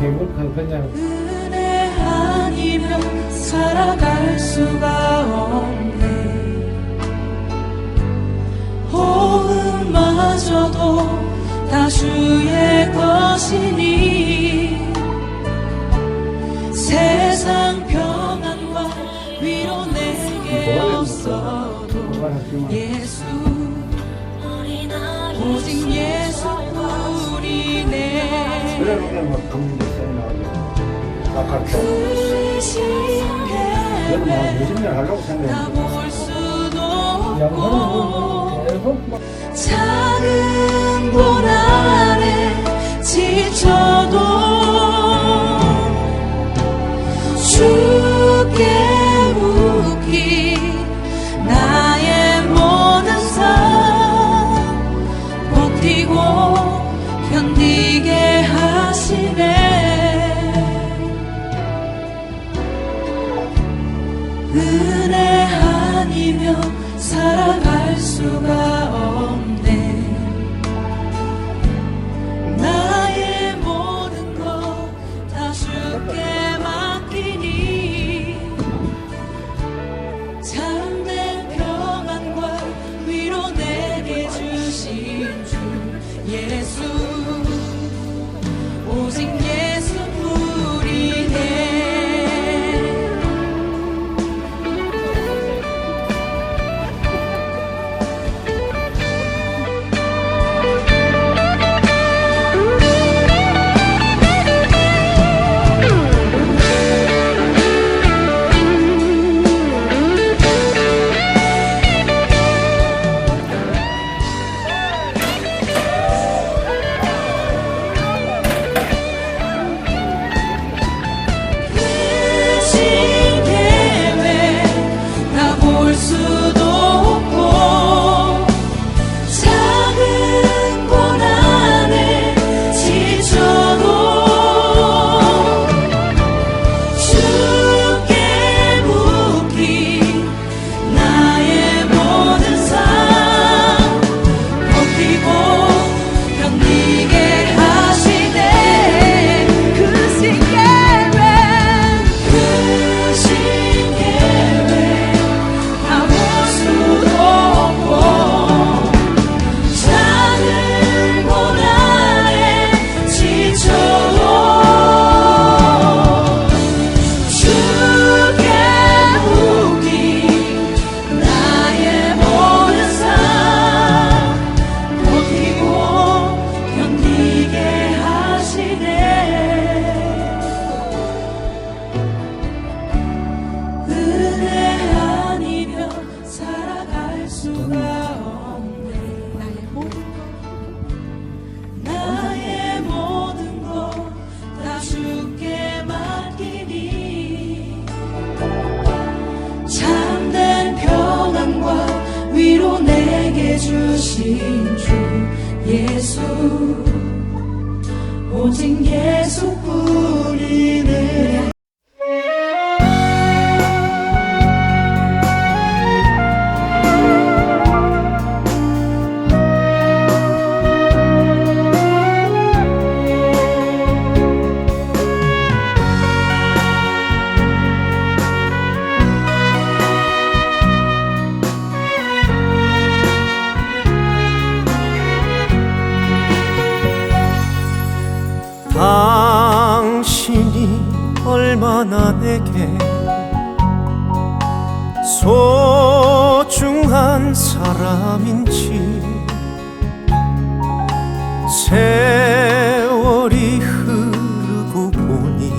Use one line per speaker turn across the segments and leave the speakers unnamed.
행복한 그냥
은혜 아니면 살아갈 수가 없네. 호흡마저도 다 주의 것이니 세상 평안과 위로 내게 없어도 예수 오직 예수뿐이네
그러면 뭐 금리 생각하고
크신
여러분 한
계획
20년 하려고 생각했는데 양반은
없고
계속 막
은혜 아니면 살아갈 수가 없네. 나의 모든 것 다 주께 맡기니 참된 평안과 위로 내게 주신 주 예수. 오직 살
얼마나 내게 소중한 사람인지 세월이 흐르고 보니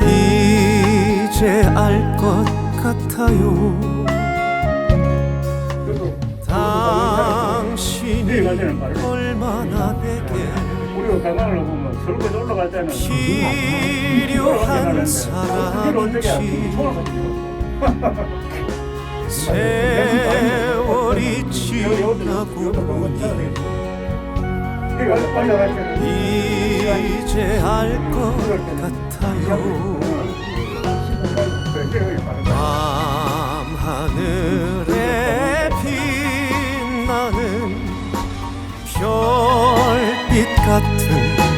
이제 알 것 같아요 당신이
네.
얼마나 내게
우리가 가방을 보면 설거지 올라갈 때는
필요한 사람인지 세월이 지나고 보니 이제 알 것 같아요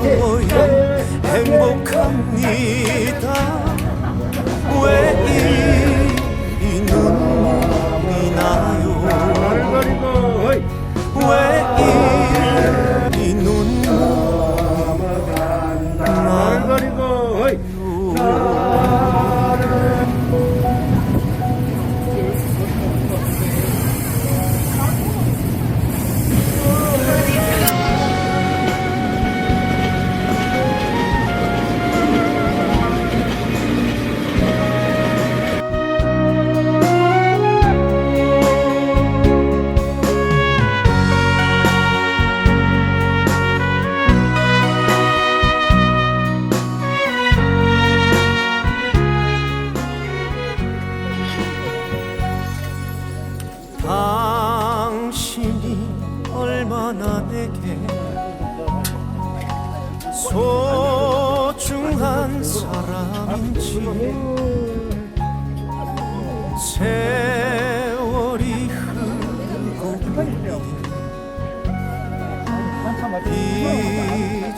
고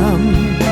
사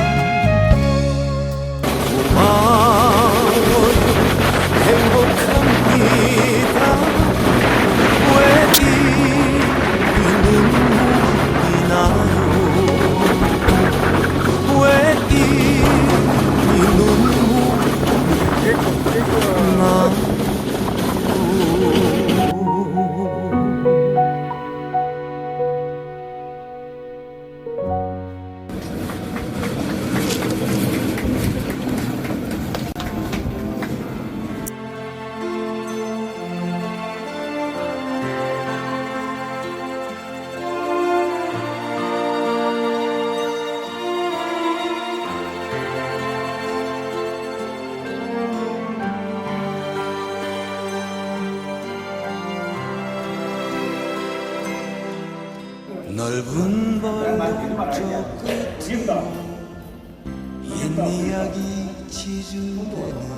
이야기 지주대는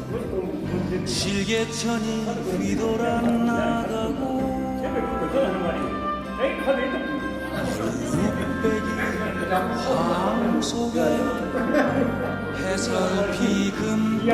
실개천이 휘돌아 나가고 흑백이 방 속에 해설피 금빛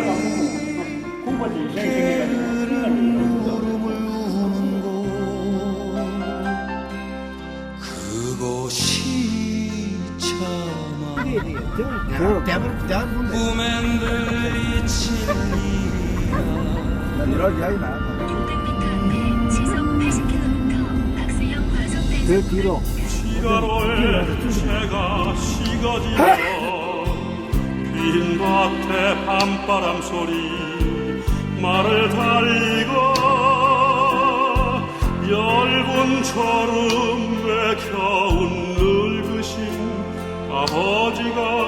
꿈엔 들리칠 일이야
이런 이야기 나.
시속 80km 박수형 과속단속
그 뒤로.
시가로에 새가 시가지며 빈 밭에 밤바람 소리 말을 달리고 얇은 처럼 왜 겨운 늙으신 아버지가